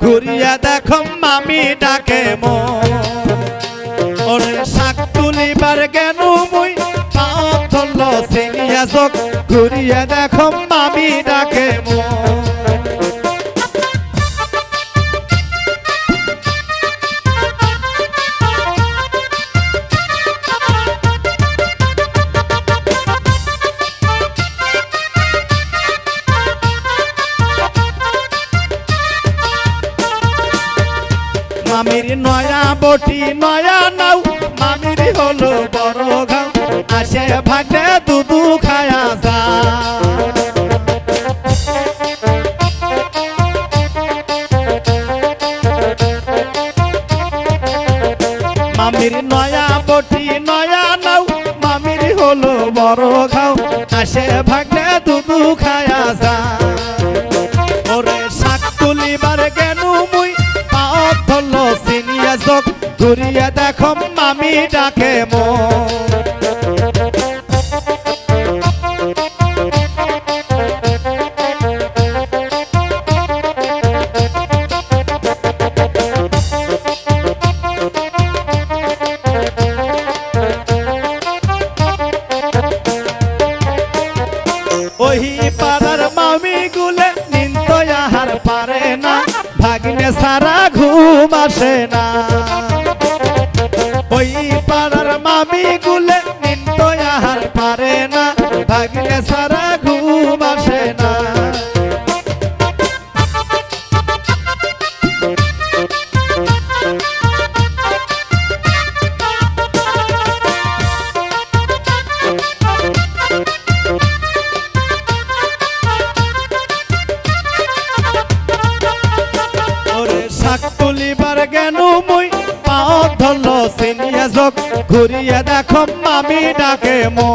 ঘুরিয়া দেখো মামি ডাকে মরে শাক তুলিবার কেন মুই পাও ধরল সিনিয়া চোখ। ঘুরিয়া দেখো মামি ডাকে মো মামির নয়া বটি, নয়া নাও। মামির হলো বড় গাও আসে ভাগলে দুদু খায়া যা। মামির নয়া বটি, নয়া নাও। মামির হলো বড় ঘাও। আসে ভাগলে দুদু খায়া যা। দেখো মামি ডাকে মো মামি গুলে আহার পারে না। সারা ঘুম আসে না। ওই পাড়ার মামি গুলে নিন্ত আহার পারে না, ভাগনে সারা ঘুম আসে না। ওরে শাক ধরল নিয়ে যোগ ঘুরিয়ে দেখো মামি ডাকে মো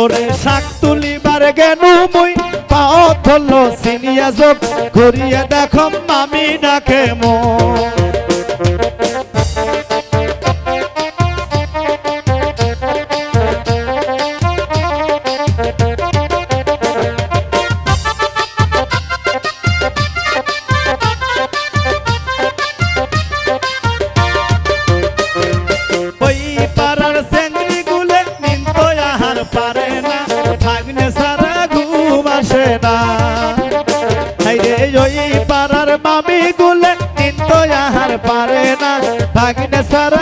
ওরে শাক তুলিবার গেনু মুই পাও ধরলো সিনিয়া যোগ। ঘুরিয়ে দেখো মামি ডাকে মো ভাগ্নে সারা ঘুম আসে না। ওই পাড়ার মামি গুলে কিন্তু আহার পারে না। ভাগ্নে সারা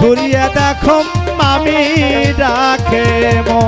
ঘুরিয়া দেখো মামি ডাকে মো